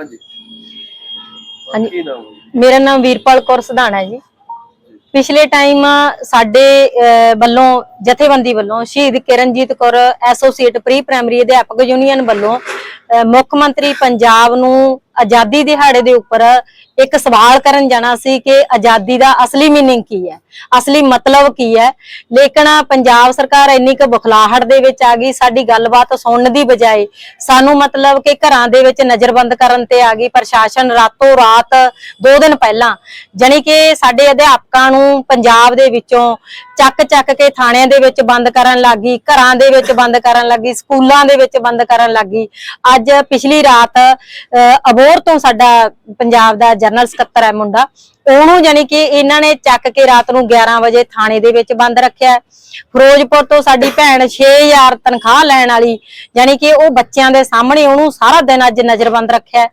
ਹਾਂਜੀ ਹਾਂਜੀ। ਕੀ ਨਾਮ ਹੈ ਜੀ? ਮੇਰਾ ਨਾਮ ਵੀਰਪਾਲ ਕੌਰ ਸਧਾਣਾ ਜੀ ਪਿਛਲੇ ਟਾਈਮ ਸਾਡੇ ਅਹ, ਵੱਲੋਂ ਜਥੇਬੰਦੀ ਵੱਲੋਂ ਸ਼ਹੀਦ Kiranjit Kaur associate pre primary ਅਧਿਆਪਕ ਯੂਨੀਅਨ ਵੱਲੋਂ ਅਹ, ਮੁੱਖ ਮੰਤਰੀ ਪੰਜਾਬ ਨੂੰ ਆਜ਼ਾਦੀ ਦਿਹਾੜੇ ਦੇ ਉੱਪਰ ਇੱਕ ਸਵਾਲ ਕਰਨ ਜਾਣਾ ਸੀ ਕਿ ਆਜ਼ਾਦੀ ਦਾ ਅਸਲੀ ਮੀਨਿੰਗ ਕੀ ਹੈ? ਅਸਲੀ ਮਤਲਬ ਕੀ ਹੈ? ਲੇਕਿਨ ਪੰਜਾਬ ਸਰਕਾਰ ਇੰਨੀ ਕੁ ਬਖਲਾਹਟ ਦੇ ਵਿੱਚ ਆ ਗਈ ਸਾਡੀ ਗੱਲਬਾਤ ਸੁਣਨ ਦੀ ਬਜਾਏ ਸਾਨੂੰ ਮਤਲਬ ਕਿ ਘਰਾਂ ਦੇ ਵਿੱਚ ਨਜ਼ਰਬੰਦ ਕਰਨ ਤੇ ਆ ਗਈ ਪ੍ਰਸ਼ਾਸਨ ਰਾਤੋਂ ਰਾਤ ਦੋ ਦਿਨ ਪਹਿਲਾਂ ਜਾਣੀ ਕਿ ਸਾਡੇ ਅਧਿਆਪਕਾਂ ਨੂੰ ਪੰਜਾਬ ਦੇ ਵਿੱਚੋਂ ਚੱਕ ਚੱਕ ਕੇ ਥਾਣਿਆਂ ਦੇ ਵਿੱਚ ਬੰਦ ਕਰਨ ਲੱਗੀ ਘਰਾਂ ਦੇ ਵਿੱਚ ਬੰਦ ਕਰਨ ਲੱਗੀ ਸਕੂਲਾਂ ਦੇ ਵਿੱਚ ਬੰਦ ਕਰਨ ਲੱਗੀ ਅੱਜ ਪਿਛਲੀ ਰਾਤ ਅਹ, ਅਬੋਹਰ ਤੋਂ ਸਾਡਾ ਪੰਜਾਬ ਦਾ ਜਨਰਲ ਸਕੱਤਰ ਹੈ ਮੁੰਡਾ। ਉਹਨੂੰ ਜਾਣੀ ਕਿ ਇਹਨਾਂ ਨੇ ਚੱਕ ਕੇ ਰਾਤ ਨੂੰ 11 ਵਜੇ ਥਾਣੇ ਦੇ ਵਿੱਚ ਬੰਦ ਰੱਖਿਆ। ਫਿਰੋਜ਼ਪੁਰ ਤੋਂ ਸਾਡੀ ਭੈਣ 6000 ਤਨਖਾਹ ਲੈਣ ਵਾਲੀ, ਜਾਣੀ ਕਿ ਉਹ ਬੱਚਿਆਂ ਦੇ ਸਾਹਮਣੇ ਉਹਨੂੰ ਸਾਰਾ ਦਿਨ ਅੱਜ ਨਜ਼ਰਬੰਦ ਰੱਖਿਆ।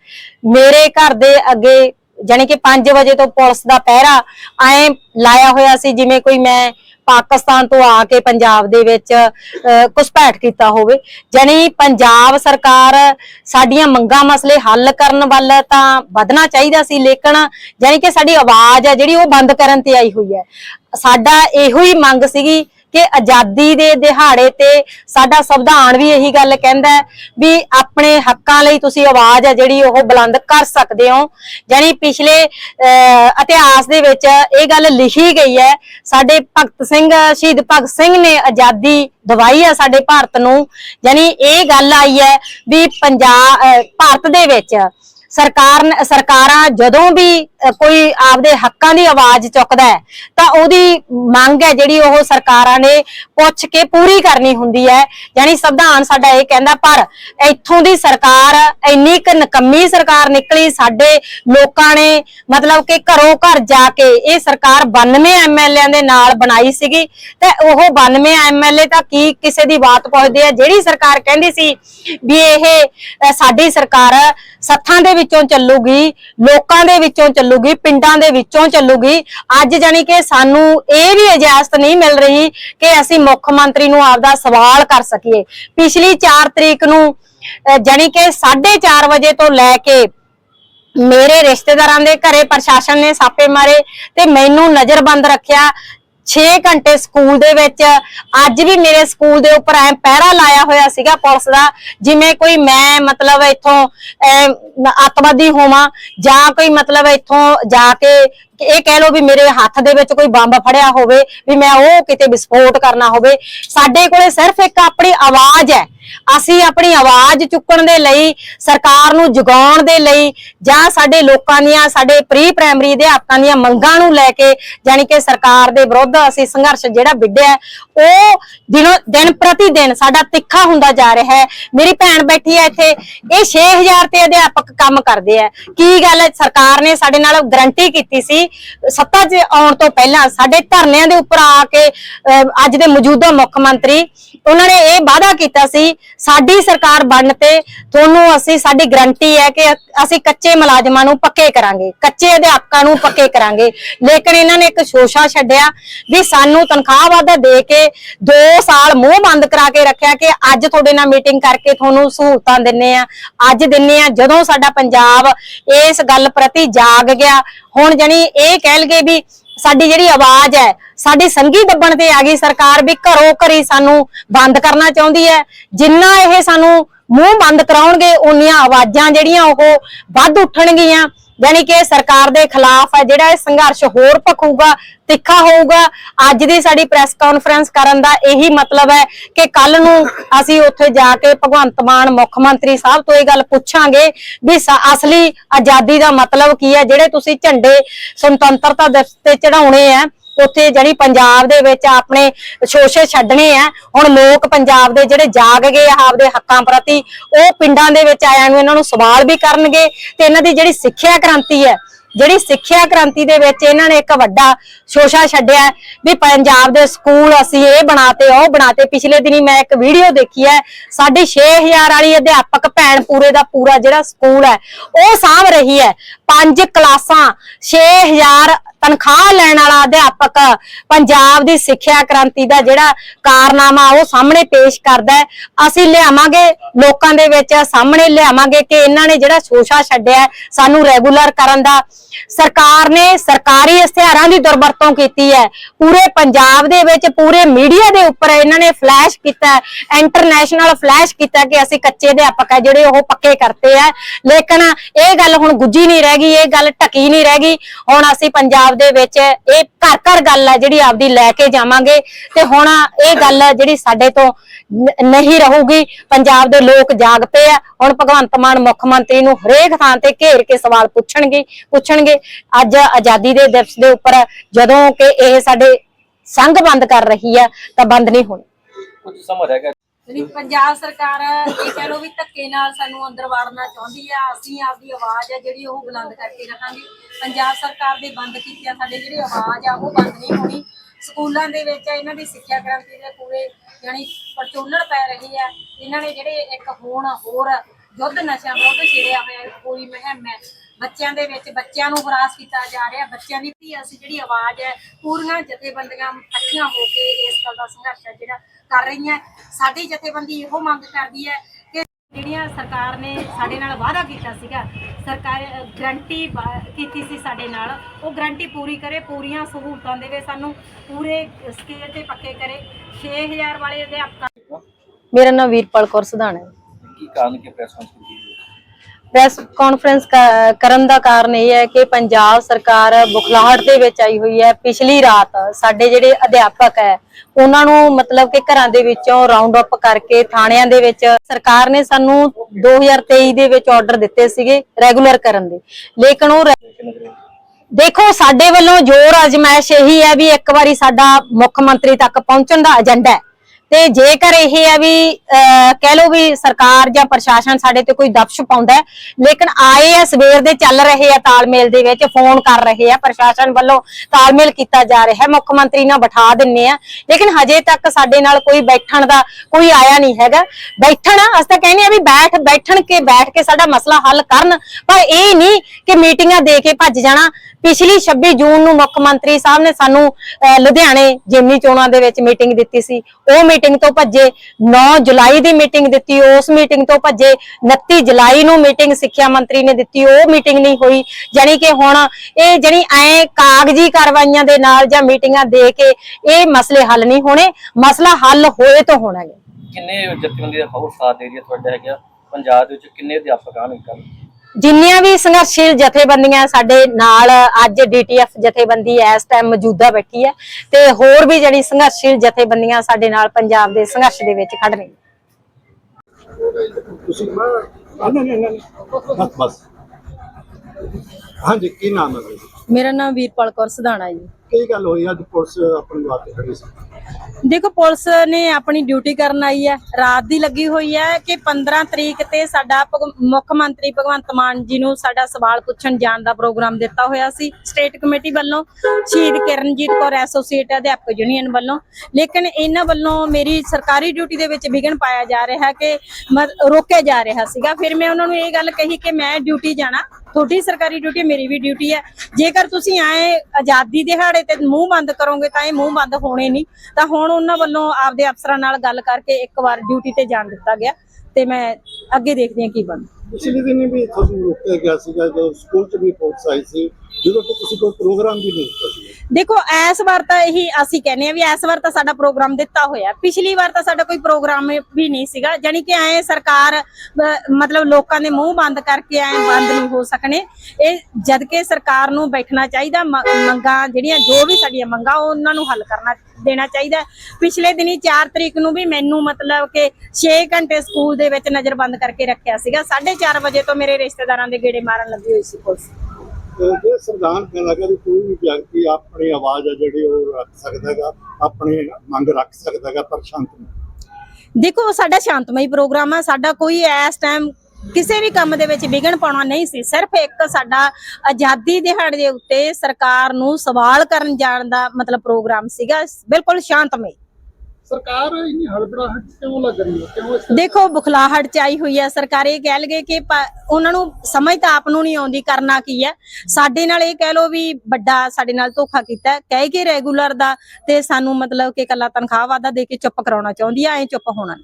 ਮੇਰੇ ਘਰ ਦੇ ਅੱਗੇ, ਜਾਣੀ ਕਿ 5 ਵਜੇ ਤੋਂ ਪੁਲਿਸ ਦਾ ਪਹਿਰਾ ਐ ਲਾਇਆ ਹੋਇਆ ਸੀ, ਜਿਵੇਂ ਕੋਈ ਮੈਂ ਪਾਕਿਸਤਾਨ ਤੋਂ ਆ ਕੇ ਪੰਜਾਬ ਦੇ ਵਿੱਚ ਅਹ, ਘੁਸਪੈਠ ਕੀਤਾ ਹੋਵੇ। ਜਾਣੀ ਪੰਜਾਬ ਸਰਕਾਰ ਸਾਡੀਆਂ ਮੰਗਾਂ ਮਸਲੇ ਹੱਲ ਕਰਨ ਵੱਲ ਤਾਂ ਵਧਣਾ ਚਾਹੀਦਾ ਸੀ ਲੇਕਿਨ ਜਾਣੀ ਕਿ ਸਾਡੀ ਆਵਾਜ਼ ਹੈ ਜਿਹੜੀ ਉਹ ਬੰਦ ਕਰਨ ਤੇ ਆਈ ਹੋਈ ਹੈ। ਸਾਡਾ ਇਹੋ ਹੀ ਮੰਗ ਸੀਗੀ ਕਿ ਆਜ਼ਾਦੀ ਦੇ ਦਿਹਾੜੇ ਤੇ ਸਾਡਾ ਸੰਵਿਧਾਨ ਵੀ ਇਹੀ ਗੱਲ ਕਹਿੰਦਾ ਹੈ ਵੀ ਆਪਣੇ ਹੱਕਾਂ ਲਈ ਤੁਸੀਂ ਆਵਾਜ਼ ਹੈ ਜਿਹੜੀ ਉਹ ਬੁਲੰਦ ਕਰ ਸਕਦੇ ਹੋ। ਜਾਨੀ ਪਿਛਲੇ ਅਹ, ਇਤਿਹਾਸ ਦੇ ਵਿੱਚ ਇਹ ਗੱਲ ਲਿਖੀ ਗਈ ਹੈ ਸਾਡੇ ਭਗਤ ਸਿੰਘ ਸ਼ਹੀਦ ਭਗਤ ਸਿੰਘ ਨੇ ਆਜ਼ਾਦੀ ਦਵਾਈ ਹੈ ਸਾਡੇ ਭਾਰਤ ਨੂੰ। ਜਾਨੀ ਇਹ ਗੱਲ ਆਈ ਹੈ ਵੀ ਪੰਜਾਬ ਭਾਰਤ ਦੇ ਵਿੱਚ ਸਰਕਾਰ ਸਰਕਾਰਾਂ ਜਦੋਂ ਵੀ ਕੋਈ ਆਪਦੇ ਹੱਕਾਂ ਦੀ ਆਵਾਜ਼ ਚੁੱਕਦਾ ਹੈ, ਤਾਂ ਉਹਦੀ ਮੰਗ ਹੈ ਜਿਹੜੀ ਉਹ ਸਰਕਾਰਾਂ ਨੇ ਪੁੱਛ ਕੇ ਪੂਰੀ ਕਰਨੀ ਹੁੰਦੀ ਹੈ। ਯਾਨੀ ਸੰਵਿਧਾਨ ਸਾਡਾ ਇਹ ਕਹਿੰਦਾ, ਪਰ ਇੱਥੋਂ ਦੀ ਸਰਕਾਰ, ਇੰਨੀ ਕੁ ਨਕੰਮੀ ਸਰਕਾਰ ਨਿਕਲੀ, ਸਾਡੇ ਲੋਕਾਂ ਨੇ ਮਤਲਬ ਕਿ ਘਰੋਂ ਘਰ ਜਾ ਕੇ ਇਹ ਸਰਕਾਰ 92 ਐਮਐਲਏਆਂ ਦੇ ਨਾਲ ਬਣਾਈ ਸੀਗੀ। ਤੇ ਉਹ 92 ਐਮਐਲਏ ਤਾਂ ਕੀ ਕਿਸੇ ਦੀ ਬਾਤ ਪੁੱਛਦੇ ਆ? ਜਿਹੜੀ ਸਰਕਾਰ ਕਹਿੰਦੀ ਸੀ ਵੀ ਇਹ ਸਾਡੀ ਸਰਕਾਰ ਸੱਥਾਂ ਦੇ ਵਿੱਚੋਂ ਚੱਲੂਗੀ ਲੋਕਾਂ ਦੇ ਵਿੱਚੋਂ ਚੱਲੂਗੀ ਪਿੰਡਾਂ ਦੇ ਵਿੱਚੋਂ ਚੱਲੂਗੀ। ਅੱਜ ਜਾਨੀ ਕਿ ਸਾਨੂੰ ਇਹ ਵੀ ਇਜਾਜ਼ਤ ਨਹੀਂ ਮਿਲ ਰਹੀ ਕਿ ਅਸੀਂ ਮੁੱਖ ਮੰਤਰੀ ਨੂੰ ਆਪਦਾ ਸਵਾਲ ਕਰ ਸਕੀਏ। ਪਿਛਲੀ 4 ਤਰੀਕ ਨੂੰ ਅ, ਜਾਨੀ ਕਿ 4:30 ਵਜੇ ਤੋਂ ਲੈ ਕੇ ਮੇਰੇ ਰਿਸ਼ਤੇਦਾਰਾਂ ਦੇ ਘਰੇ ਪ੍ਰਸ਼ਾਸਨ ਨੇ ਛਾਪੇ ਮਾਰੇ ਤੇ ਮੈਨੂੰ ਨਜ਼ਰਬੰਦ ਰੱਖਿਆ 6 ਘੰਟੇ ਸਕੂਲ ਦੇ ਵਿੱਚ। ਅੱਜ ਵੀ ਮੇਰੇ ਸਕੂਲ ਦੇ ਉੱਪਰ ਐ ਪਹਿਰਾ ਲਾਇਆ ਹੋਇਆ ਸੀਗਾ ਪੁਲਿਸ ਦਾ, ਜਿਵੇਂ ਕੋਈ ਮੈਂ ਮਤਲਬ ਇੱਥੋਂ, ਐਂ ਅੱਤਵਾਦੀ ਹੋਵਾਂ ਜਾਂ ਕੋਈ ਮਤਲਬ ਇੱਥੋਂ ਜਾ ਕੇ ਕਿ ਇਹ ਕਹਿ ਲਓ ਵੀ ਮੇਰੇ ਹੱਥ ਦੇ ਵਿੱਚ ਕੋਈ ਬੰਬ ਫੜਿਆ ਹੋਵੇ, ਵੀ ਮੈਂ ਉਹ ਕਿਤੇ ਵਿਸਫੋਟ ਕਰਨਾ ਹੋਵੇ। ਸਾਡੇ ਕੋਲੇ ਸਿਰਫ ਇੱਕ ਆਪਣੀ ਆਵਾਜ਼ ਹੈ। ਅਸੀਂ ਆਪਣੀ ਆਵਾਜ਼ ਚੁੱਕਣ ਦੇ ਲਈ, ਸਰਕਾਰ ਨੂੰ ਜਗਾਉਣ ਦੇ ਲਈ, ਜਾਂ ਸਾਡੇ ਲੋਕਾਂ ਦੀਆਂ, ਸਾਡੇ ਪ੍ਰੀ ਪ੍ਰਾਇਮਰੀ ਅਧਿਆਪਕਾਂ ਦੀਆਂ ਮੰਗਾਂ ਨੂੰ ਲੈ ਕੇ ਜਾਨੀ ਕਿ ਸਰਕਾਰ ਦੇ ਵਿਰੁੱਧ ਅਸੀਂ ਸੰਘਰਸ਼ ਜਿਹੜਾ ਵਿੱਢਿਆ ਉਹ ਦਿਨੋ, ਦਿਨ ਪ੍ਰਤੀ ਦਿਨ ਸਾਡਾ ਤਿੱਖਾ ਹੁੰਦਾ ਜਾ ਰਿਹਾ ਹੈ। ਮੇਰੀ ਭੈਣ ਬੈਠੀ ਹੈ ਇੱਥੇ, ਇਹ 6000 ਤੇ ਅਧਿਆਪਕ ਕੰਮ ਕਰਦੇ ਆ। ਕੀ ਗੱਲ ਸਰਕਾਰ ਨੇ ਸਾਡੇ ਨਾਲ ਗਰੰਟੀ ਕੀਤੀ ਸੀ ਸੱਤਾ 'ਚ ਆਉਣ ਤੋਂ ਪਹਿਲਾਂ ਸਾਡੇ ਧਰਨਿਆਂ ਦੇ ਉੱਪਰ ਆ ਕੇ ਅੱਜ ਦੇ ਮੌਜੂਦਾ ਮੁੱਖ ਮੰਤਰੀ, ਉਹਨਾਂ ਨੇ ਇਹ ਵਾਅਦਾ ਕੀਤਾ ਸੀ, ਸਾਡੀ ਸਰਕਾਰ ਬਣਨ ਤੇ ਤੁਹਾਨੂੰ ਅਸੀਂ, ਸਾਡੀ ਗਰੰਟੀ ਹੈ ਕਿ ਅਸੀਂ ਕੱਚੇ ਮੁਲਾਜ਼ਮਾਂ ਨੂੰ ਪੱਕੇ ਕਰਾਂਗੇ, ਕੱਚੇ ਅਧਿਆਪਕਾਂ ਨੂੰ ਪੱਕੇ ਕਰਾਂਗੇ। ਲੇਕਿਨ ਇਹਨਾਂ ਨੇ ਇੱਕ ਸ਼ੋਸ਼ਾ ਛੱਡਿਆ ਵੀ ਸਾਨੂੰ ਤਨਖਾਹ ਵਾਧਾ ਦੇ ਕੇ 2 ਸਾਲ ਮੂੰਹ ਬੰਦ ਕਰਾ ਕੇ ਰੱਖਿਆ ਕਿ ਅੱਜ ਤੁਹਾਡੇ ਨਾਲ ਮੀਟਿੰਗ ਕਰਕੇ ਤੁਹਾਨੂੰ ਸਹੂਲਤਾਂ ਦਿੰਨੇ ਆ। ਅੱਜ ਦਿੰਨੇ ਆ, ਜਦੋਂ ਸਾਡਾ ਪੰਜਾਬ ਇਸ ਗੱਲ ਪ੍ਰਤੀ ਜਾਗ ਗਿਆ, ਹੁਣ ਜਣੀ ਇਹ ਕਹਿ ਲਗੇ ਵੀ ਸਾਡੀ ਜਿਹੜੀ ਆਵਾਜ਼ ਹੈ, ਸਾਡੀ ਸੰਗੀ ਦੱਬਣ ਤੇ ਆ ਗਈ ਸਰਕਾਰ ਵੀ ਘਰੋਂ ਘਰੀ ਸਾਨੂੰ ਬੰਦ ਕਰਨਾ ਚਾਹੁੰਦੀ ਹੈ। ਜਿੰਨਾ ਇਹ ਸਾਨੂੰ ਮੂੰਹ ਬੰਦ ਕਰਾਉਣਗੇ, ਉਨੀਆਂ ਆਵਾਜ਼ਾਂ ਜਿਹੜੀਆਂ ਉਹ ਵੱਧ ਉੱਠਣਗੀਆਂ। ਯਾਨੀ ਕਿ ਸਰਕਾਰ ਦੇ ਖਿਲਾਫ ਹੈ, ਜਿਹੜਾ ਇਹ ਸੰਘਰਸ਼ ਹੋਰ ਭਖੂਗਾ, ਤਿੱਖਾ ਹੋਊਗਾ। ਅੱਜ ਦੀ ਸਾਡੀ ਪ੍ਰੈਸ ਕਾਨਫਰੰਸ ਕਰਨ ਦਾ ਇਹੀ ਮਤਲਬ ਹੈ ਕਿ ਕੱਲ ਨੂੰ ਅਸੀਂ ਉੱਥੇ ਜਾ ਕੇ ਭਗਵੰਤ ਮਾਨ ਮੁੱਖ ਮੰਤਰੀ ਸਾਹਿਬ ਤੋਂ ਇਹ ਗੱਲ ਪੁੱਛਾਂਗੇ ਵੀ ਅਸਲੀ ਆਜ਼ਾਦੀ ਦਾ ਮਤਲਬ ਕੀ ਹੈ, ਜਿਹੜੇ ਤੁਸੀਂ ਝੰਡੇ ਸੁਤੰਤਰਤਾ ਦਿਵਸ ਤੇ ਚੜਾਉਣੇ ਆ ਉੱਥੇ ਜਿਹੜੀ ਪੰਜਾਬ ਦੇ ਵਿੱਚ ਆਪਣੇ ਸ਼ੋਸ਼ੇ ਛੱਡਣੇ ਆ। ਹੁਣ ਲੋਕ ਪੰਜਾਬ ਦੇ ਜਿਹੜੇ ਜਾਗ ਗਏ ਆ ਆਪਦੇ ਹੱਕਾਂ ਪ੍ਰਤੀ, ਉਹ ਪਿੰਡਾਂ ਦੇ ਵਿੱਚ ਆਇਆਂ ਨੂੰ ਇਹਨਾਂ ਨੂੰ ਸਵਾਲ ਵੀ ਕਰਨਗੇ ਤੇ ਇਹਨਾਂ ਦੀ ਜਿਹੜੀ ਸਿੱਖਿਆ ਕ੍ਰਾਂਤੀ ਹੈ, ਜਿਹੜੀ ਸਿੱਖਿਆ ਕ੍ਰਾਂਤੀ ਦੇ ਵਿੱਚ ਇਹਨਾਂ ਨੇ ਇੱਕ ਵੱਡਾ ਸ਼ੋਸ਼ਾ ਛੱਡਿਆ ਵੀ ਪੰਜਾਬ ਦੇ ਸਕੂਲ ਅਸੀਂ ਇਹ ਬਣਾਤੇ, ਉਹ ਬਣਾਤੇ। ਪਿਛਲੇ ਦਿਨੀ ਮੈਂ ਇੱਕ ਵੀਡੀਓ ਦੇਖੀ ਹੈ ਸਾਡੀ 6000 ਵਾਲੀ ਅਧਿਆਪਕ ਭੈਣ ਪੂਰੇ ਦਾ ਪੂਰਾ ਜਿਹੜਾ ਸਕੂਲ ਹੈ, ਉਹ ਸਾਂਭ ਰਹੀ ਹੈ। ਪੰਜ ਕਲਾਸਾਂ 6000 ਤਨਖਾਹ ਲੈਣ ਵਾਲਾ ਅਧਿਆਪਕ ਪੰਜਾਬ ਦੀ ਸਿੱਖਿਆ ਕ੍ਰਾਂਤੀ ਦਾ ਜਿਹੜਾ ਕਾਰਨਾਮਾ ਉਹ ਸਾਹਮਣੇ ਪੇਸ਼ ਕਰਦਾ ਅਸੀਂ ਲਿਆਵਾਂਗੇ, ਲੋਕਾਂ ਦੇ ਵਿੱਚ ਸਾਹਮਣੇ ਲਿਆਵਾਂਗੇ ਕਿ ਇਹਨਾਂ ਨੇ ਜਿਹੜਾ ਸ਼ੋਸ਼ਾ ਛੱਡਿਆ ਸਾਨੂੰ ਰੈਗੂਲਰ ਕਰਨ ਦਾ। ਸਰਕਾਰ ਨੇ ਸਰਕਾਰੀ ਹਥਿਆਰਾਂ ਦੀ ਦੁਰਵਰਤੋਂ ਕੀਤੀ ਹੈ। ਪੂਰੇ ਪੰਜਾਬ ਦੇ ਵਿੱਚ, ਪੂਰੇ ਮੀਡੀਆ ਦੇ ਉੱਪਰ ਇਹਨਾਂ ਨੇ ਫਲੈਸ਼ ਕੀਤਾ ਇੰਟਰਨੈਸ਼ਨਲ ਫਲੈਸ਼ ਕੀਤਾ ਕਿ ਅਸੀਂ ਕੱਚੇ ਅਧਿਆਪਕ ਹੈ ਜਿਹੜੇ ਉਹ ਪੱਕੇ ਕਰਤੇ ਆ ਲੇਕਿਨ ਇਹ ਗੱਲ ਹੁਣ ਗੁੱਜੀ ਨਹੀਂ ਰਹਿ ਗਈ, ਇਹ ਗੱਲ ਟਕੀ ਨਹੀਂ ਰਹਿ ਗਈ। ਹੁਣ ਅਸੀਂ ਪੰਜਾਬ ਦੇ ਵਿੱਚ ਇਹ ਘਰ ਘਰ ਗੱਲ ਹੈ ਜਿਹੜੀ ਆਪਦੀ ਲੈ ਕੇ ਜਾਵਾਂਗੇ। ਤੇ ਹੁਣ ਇਹ ਗੱਲ ਜਿਹੜੀ ਸਾਡੇ ਤੋਂ ਨਹੀਂ ਰਹੂਗੀ। ਪੰਜਾਬ ਦੇ ਲੋਕ ਜਾਗ ਪਏ ਆ। ਹੁਣ ਭਗਵੰਤ ਮਾਨ ਮੁੱਖ ਮੰਤਰੀ ਨੂੰ ਹਰੇਕ ਥਾਂ ਤੇ ਘੇਰ ਕੇ ਸਵਾਲ ਪੁੱਛਣਗੇ ਪੁੱਛਣਗੇ। ਅੱਜ ਆਜ਼ਾਦੀ ਦੇ ਦਿਵਸ ਦੇ ਉੱਪਰ ਜਦੋਂ ਕਿ ਇਹ ਸਾਡੇ ਸੰਘ ਬੰਦ ਕਰ ਰਹੀ ਹੈ ਤਾਂ ਬੰਦ ਨਹੀਂ ਹੋਣੀ। ਕੁਝ ਸਮਾਂ ਰਹਿ ਜਿਹੜੀ ਪੰਜਾਬ ਸਰਕਾਰ ਇਹ ਕਹਿ ਲੋ ਵੀ ਧੱਕੇ ਨਾਲ ਸਾਨੂੰ ਅੰਦਰ ਵਾੜਨਾ ਚਾਹੁੰਦੀ ਆ, ਅਸੀਂ ਆਪਦੀ ਆਵਾਜ਼ ਆ ਜਿਹੜੀ ਉਹ ਬੁਲੰਦ ਕਰਕੇ ਰੱਖਾਂਗੇ ਪੰਜਾਬ ਸਰਕਾਰ ਦੇ ਬੰਦ ਕੀਤਿਆਂ ਸਾਡੇ ਜਿਹੜੀ ਆਵਾਜ਼ ਆ, ਉਹ ਬੰਦ ਨਹੀਂ ਹੋਣੀ। ਸਕੂਲਾਂ ਦੇ ਵਿੱਚ ਇਹਨਾਂ ਦੀ ਸਿੱਖਿਆ ਕ੍ਰਾਂਤੀ ਦੇ ਪੂਰੇ ਯਾਨੀ ਪ੍ਰਚੋਲਣ ਪੈ ਰਹੀ ਹੈ ਇਹਨਾਂ ਨੇ ਜਿਹੜੇ ਇੱਕ ਹੋਣ ਹੋਰ ਯੁੱਧ ਨਸ਼ਾ ਵਿਰੁੱਧ ਛੇੜਿਆ ਹੋਇਆ ਪੂਰੀ ਮੁਹਿੰਮ ਹੈ ਬੱਚਿਆਂ ਦੇ ਵਿੱਚ ਬੱਚਿਆਂ ਨੂੰ ਹਰਾਸ ਕੀਤਾ ਜਾ ਰਿਹਾ ਬੱਚਿਆਂ ਦੀ ਵੀ ਅਸੀਂ ਜਿਹੜੀ ਆਵਾਜ਼ ਹੈ ਪੂਰੀਆਂ ਜਥੇਬੰਦੀਆਂ ਇਕੱਠੀਆਂ ਹੋ ਕੇ ਇਸ ਗੱਲ ਦਾ ਸੰਘਰਸ਼ ਹੈ ਜਿਹੜਾ ਕਰ ਰਹੀਆਂ ਸਾਡੀ ਜਥੇਬੰਦੀ ਇਹੋ ਮੰਗ ਕਰਦੀ ਹੈ ਕਿ ਜਿਹੜੀਆਂ ਸਰਕਾਰ ਨੇ ਸਾਡੇ ਨਾਲ ਵਾਅਦਾ ਕੀਤਾ ਸੀਗਾ ਸਰਕਾਰ ਗਰੰਟੀ ਕੀਤੀ ਸੀ ਸਾਡੇ ਨਾਲ ਉਹ ਗਰੰਟੀ ਪੂਰੀ ਕਰੇ ਪੂਰੀਆਂ ਸਹੂਲਤਾਂ ਦੇਵੇ ਸਾਨੂੰ ਪੂਰੇ ਸਕੇਲ ਤੇ ਪੱਕੇ ਕਰੇ। 6000 ਵਾਲੇ ਅਧਿਆਪਕਾਂ ਮੇਰਾ ਨਾਮ ਵੀਰਪਾਲ ਕੌਰ ਸੁਧਾਣਾ ਹੈ। ਕੀ ਕਾਰਨ ਕਿ ਪ੍ਰੈਸ ਕਾਨਫਰੰਸ ਕੀਤੀ? ਪ੍ਰੈਸ ਕਾਨਫਰੰਸ ਕਰਨ ਦਾ ਕਾਰਨ ਇਹ ਹੈ ਕਿ ਪੰਜਾਬ ਸਰਕਾਰ ਬੁਖਲਾਹਟ ਦੇ ਵਿੱਚ ਆਈ ਹੋਈ ਹੈ। ਪਿਛਲੀ ਰਾਤ ਸਾਡੇ ਜਿਹੜੇ ਅਧਿਆਪਕ ਹੈ, ਉਹਨਾਂ ਨੂੰ ਮਤਲਬ ਕਿ ਘਰਾਂ ਦੇ ਵਿੱਚੋਂ ਰਾਉਂਡ ਅਪ ਕਰਕੇ ਥਾਣਿਆਂ ਦੇ ਵਿੱਚ ਸਰਕਾਰ ਨੇ ਸਾਨੂੰ 2023 ਦੇ ਵਿੱਚ ਆਰਡਰ ਦਿੱਤੇ ਸੀਗੇ ਰੈਗੂਲਰ ਕਰਨ ਦੇ। ਲੇਕਿਨ ਉਹ ਦੇਖੋ, ਸਾਡੇ ਵੱਲੋਂ ਜ਼ੋਰ ਅਜਮਾਇਸ਼ ਇਹੀ ਹੈ ਵੀ ਇੱਕ ਵਾਰੀ ਸਾਡਾ ਮੁੱਖ ਮੰਤਰੀ ਤੱਕ ਪਹੁੰਚਣ ਦਾ ਏਜੰਡਾ ਹੈ। ਤੇ ਜੇਕਰ ਇਹ ਹੈ ਵੀ ਅਹ, ਕਹਿ ਲਓ ਵੀ ਸਰਕਾਰ ਜਾਂ ਪ੍ਰਸ਼ਾਸਨ ਸਾਡੇ ਤੇ ਕੋਈ ਦਬਸ਼ ਪਾਉਂਦਾ ਲੇਕਿਨ ਆਏ ਆ ਸਵੇਰ ਦੇ ਚੱਲ ਰਹੇ ਆ ਤਾਲਮੇਲ ਦੇ ਵਿੱਚ ਫੋਨ ਕਰ ਰਹੇ ਆ ਪ੍ਰਸ਼ਾਸਨ ਵੱਲੋਂ ਤਾਲਮੇਲ ਕੀਤਾ ਜਾ ਰਿਹਾ ਹੈ ਮੁੱਖ ਮੰਤਰੀ ਨਾਲ ਬਿਠਾ ਦਿੰਨੇ ਆ। ਲੇਕਿਨ ਹਜੇ ਤੱਕ ਸਾਡੇ ਨਾਲ ਕੋਈ ਬੈਠਣ ਦਾ ਕੋਈ ਆਇਆ ਨਹੀਂ ਹੈਗਾ। ਬੈਠਣ ਅਸੀਂ ਤਾਂ ਕਹਿੰਦੇ ਆ ਵੀ ਬੈਠ ਬੈਠਣ ਕੇ ਬੈਠ ਕੇ ਸਾਡਾ ਮਸਲਾ ਹੱਲ ਕਰਨ। ਪਰ ਇਹ ਨਹੀਂ ਕਿ ਮੀਟਿੰਗਾਂ ਦੇ ਕੇ ਭੱਜ ਜਾਣਾ। ਪਿਛਲੀ 26 ਜੂਨ ਨੂੰ ਮੁੱਖ ਮੰਤਰੀ ਸਾਹਿਬ ਨੇ ਸਾਨੂੰ ਅਹ, ਲੁਧਿਆਣੇ ਜਿਮਨੀ ਚੋਣਾਂ ਦੇ ਵਿੱਚ ਮੀਟਿੰਗ ਦਿੱਤੀ ਸੀ। ਉਹ ਮੀਟਿੰਗ ਤੋਂ ਭੱਜੇ 9 ਜੁਲਾਈ ਦੀ ਮੀਟਿੰਗ ਦਿੱਤੀ, ਉਸ ਮੀਟਿੰਗ ਤੋਂ ਭੱਜੇ 29 ਜੁਲਾਈ ਨੂੰ ਮੀਟਿੰਗ ਸਿੱਖਿਆ ਮੰਤਰੀ ਨੇ ਦਿੱਤੀ, ਉਹ ਮੀਟਿੰਗ ਨਹੀਂ ਹੋਈ। ਜਾਣੀ ਕਿ ਹੁਣ ਇਹ ਜਿਹੜੀ ਐ ਕਾਗਜ਼ੀ ਕਾਰਵਾਈਆਂ ਦੇ ਨਾਲ ਜਾਂ ਮੀਟਿੰਗਾਂ ਦੇ ਕੇ ਇਹ ਮਸਲੇ ਹੱਲ ਨਹੀਂ ਹੋਣੇ, ਮਸਲਾ ਹੱਲ ਹੋਏ ਤਾਂ ਹੋਣਾ ਹੈ ਕਿੰਨੇ ਜਥੇਬੰਦੀ ਦਾ ਹੋਰ ਸਾਥ ਦੇ ਰਹੀ ਹੈ ਤੁਹਾਡਾ ਹੈਗਾ? ਪੰਜਾਬ ਦੇ ਵਿੱਚ ਕਿੰਨੇ ਅਧਿਆਪਕ ਆਣ ਕੱਲ ਜਿੰਨੀਆਂ ਵੀ ਸੰਘਰਸ਼ੀਲ ਜਥੇਬੰਦੀਆਂ ਸਾਡੇ ਨਾਲ ਅੱਜ ਡੀਟੀਐਫ ਜਥੇਬੰਦੀ ਇਸ ਟਾਈਮ ਮੌਜੂਦਾ ਬੈਠੀ ਹੈ ਤੇ ਹੋਰ ਵੀ ਜਿਹੜੀ ਸੰਘਰਸ਼ੀਲ ਜਥੇਬੰਦੀਆਂ ਸਾਡੇ ਨਾਲ ਪੰਜਾਬ ਦੇ ਸੰਘਰਸ਼ ਦੇ ਵਿੱਚ ਖੜ ਰਹੀਆਂ। ਤੁਸੀਂ ਬਸ ਬਸ। ਹਾਂਜੀ ਕੀ ਨਾਮ ਹੈ ਮੇਰਾ ਨਾਮ ਵੀਰਪਾਲ ਕੌਰ ਸੁਧਾਣਾ ਜੀ। ਕੀ ਗੱਲ ਹੋਈ? ਅੱਜ ਪੁਲਿਸ ਆਪਣੇ ਦੁਆਰ ਖੜੀ ਸੀ। ਦੇਖੋ, ਪੁਲਿਸ ਨੇ ਆਪਣੀ ਡਿਊਟੀ ਕਰਨ ਆਈ ਹੈ। ਰਾਤ ਦੀ ਲੱਗੀ ਹੋਈ ਹੈ ਕਿ 15 ਤਰੀਕ ਤੇ ਸਾਡਾ ਮੁੱਖ ਮੰਤਰੀ ਭਗਵੰਤ ਮਾਨ ਜੀ ਨੂੰ ਸਾਡਾ ਸਵਾਲ ਪੁੱਛਣ ਜਾਣ ਦਾ ਪ੍ਰੋਗਰਾਮ ਦਿੱਤਾ ਹੋਇਆ ਸੀ ਸਟੇਟ ਕਮੇਟੀ ਵੱਲੋਂ। ਸ਼ਹੀਦ ਕਿਰਨਜੀਤ ਕੌਰ ਐਸੋਸੀਏਟ ਅਧਿਆਪਕ ਯੂਨੀਅਨ ਵੱਲੋਂ। ਲੇਕਿਨ ਇਹਨਾਂ ਵੱਲੋਂ ਮੇਰੀ ਸਰਕਾਰੀ ਡਿਊਟੀ ਦੇ ਵਿੱਚ ਵਿਘਨ ਪਾਇਆ ਜਾ ਰਿਹਾ ਕਿ ਮ- ਰੋਕਿਆ ਜਾ ਰਿਹਾ ਸੀਗਾ। ਫਿਰ ਮੈਂ ਉਹਨਾਂ ਨੂੰ ਇਹ ਗੱਲ ਕਹੀ ਕਿ ਮੈਂ ਡਿਊਟੀ ਜਾਣਾ। ਤੁਹਾਡੀ ਸਰਕਾਰੀ ਡਿਊਟੀ ਮੇਰੀ ਵੀ ਡਿਊਟੀ ਹੈ। ਜੇਕਰ ਤੁਸੀਂ ਆਏ ਆਜ਼ਾਦੀ ਦਿਹਾੜੇ ਤੇ ਮੂੰਹ ਬੰਦ ਕਰੋਗੇ ਤਾਂ ਇਹ ਮੂੰਹ ਬੰਦ ਹੋਣੇ ਨਹੀਂ। ਤਾਂ ਹੁਣ ਉਹਨਾਂ ਵੱਲੋਂ ਆਪਦੇ ਅਫਸਰਾਂ ਨਾਲ ਗੱਲ ਕਰਕੇ ਇੱਕ ਵਾਰ ਡਿਊਟੀ ਤੇ ਜਾਣ ਦਿੱਤਾ ਗਿਆ ਤੇ ਮੈਂ ਅੱਗੇ ਦੇਖਦੀ ਹਾਂ ਕੀ ਬਣਦਾ। ਪਿਛਲੇ ਦਿਨ ਵੀ ਤੁਹਾਨੂੰ ਰੋਕਿਆ ਗਿਆ ਸੀਗਾ ਜਦੋਂ ਸਕੂਲ ਚ ਵੀ ਪੁਲਿਸ ਆਈ ਸੀ, ਜਦੋਂ ਕਿ ਤੁਸੀਂ ਕੋਈ ਪ੍ਰੋਗਰਾਮ ਵੀ ਨਹੀਂ ਦਿੱਤਾ ਸੀ ਦੇਖੋ, ਇਸ ਵਾਰ ਤਾਂ ਇਹੀ ਅਸੀਂ ਕਹਿੰਦੇ ਆ ਵੀ ਇਸ ਵਾਰ ਤਾਂ ਸਾਡਾ ਪ੍ਰੋਗਰਾਮ ਦਿੱਤਾ ਹੋਇਆ। ਪਿਛਲੀ ਵਾਰ ਤਾਂ ਸਾਡਾ ਕੋਈ ਪ੍ਰੋਗਰਾਮ ਵੀ ਨਹੀਂ ਸੀਗਾ ਜਾਨੀ ਕਿ ਐ ਸਰਕਾਰ ਮਤਲਬ ਲੋਕਾਂ ਦੇ ਮੂੰਹ ਬੰਦ ਕਰਕੇ ਐ ਬੰਦ ਨਹੀਂ ਹੋ ਸਕਣੇ। ਇਹ ਜਦ ਕਿ ਸਰਕਾਰ ਨੂੰ ਬੈਠਣਾ ਚਾਹੀਦਾ ਮੰਗਾਂ ਜਿਹੜੀਆਂ, ਜੋ ਵੀ ਸਾਡੀਆਂ ਮੰਗਾਂ ਉਹਨਾਂ ਨੂੰ ਹੱਲ ਕਰਨਾ ਦੇਣਾ ਚਾਹੀਦਾ। ਪਿਛਲੇ ਦਿਨੀ 4 ਤਰੀਕ ਨੂੰ ਵੀ ਮੈਨੂੰ ਮਤਲਬ ਕਿ 6 ਘੰਟੇ ਸਕੂਲ ਦੇ ਵਿੱਚ ਨਜ਼ਰਬੰਦ ਕਰਕੇ ਰੱਖਿਆ ਸੀਗਾ। 4:30 ਵਜੇ ਤੋਂ ਮੇਰੇ ਰਿਸ਼ਤੇਦਾਰਾਂ ਦੇ ਗੇੜੇ ਮਾਰਨ ਲੱਗੀ ਹੋਈ ਸੀ ਪੁਲਿਸ। ਤੇ ਜੇ ਸੰਵਿਧਾਨ ਕਹਿ ਲੱਗਾ ਵੀ ਕੋਈ ਵੀ ਵਿਅਕਤੀ ਆਪਣੀ ਆਵਾਜ਼ ਆ ਜਿਹੜੀ ਉਹ ਰੱਖ ਸਕਦਾ ਹੈਗਾ ਆਪਣੀ ਮੰਗ ਰੱਖ ਸਕਦਾ ਹੈਗਾ ਪਰ ਸ਼ਾਂਤ ਦੇਖੋ ਸਾਡਾ ਸ਼ਾਂਤਮਈ ਪ੍ਰੋਗਰਾਮ ਆ। ਸਾਡਾ ਕੋਈ ਇਸ ਟਾਈਮ ਕਿਸੇ ਵੀ ਕੰਮ ਦੇ ਵਿੱਚ ਵਿਘਨ ਪਾਉਣਾ ਨਹੀਂ ਸੀ। ਸਿਰਫ ਇੱਕ ਸਾਡਾ ਆਜ਼ਾਦੀ ਦਿਹਾੜੇ ਦੇ ਉੱਤੇ ਸਰਕਾਰ ਨੂੰ ਸਵਾਲ ਕਰਨ ਜਾਣ ਦਾ ਮਤਲਬ ਪ੍ਰੋਗਰਾਮ ਸੀਗਾ। ਬਿਲਕੁਲ ਸ਼ਾਂਤਮਈ। ਸਰਕਾਰ ਇੰਨੀ ਹੜਬੜਾਹਟ ਕਿਉਂ ਲੱਗ ਰਹੀ ਹੈ? ਕਿਉਂ ਇਸ ਦੇਖੋ ਬੁਖਲਾਹਟ ਚ ਆਈ ਹੋਈ ਹੈ। ਸਰਕਾਰ ਇਹ ਕਹਿ ਲਗੇ ਕਿ ਉਹਨਾਂ ਨੂੰ ਸਮਝ ਤਾਂ ਆਪ ਨੂੰ ਨਹੀਂ ਆਉਂਦੀ ਕਰਨਾ ਕੀ ਹੈ। ਸਾਡੇ ਨਾਲ ਇਹ ਕਹਿ ਲੋ ਵੀ ਵੱਡਾ ਸਾਡੇ ਨਾਲ ਧੋਖਾ ਕੀਤਾ। ਕਹਿ ਕੇ ਰੈਗੂਲਰ ਦਾ ਤੇ ਸਾਨੂੰ ਮਤਲਬ ਕਿ ਕੱਲਾ ਤਨਖਾਹ ਵਾਦਾ ਦੇ ਕੇ ਚੁੱਪ ਕਰਾਉਣਾ ਚਾਹੁੰਦੀ ਆ ਐ ਚੁੱਪ ਹੋਣਾ।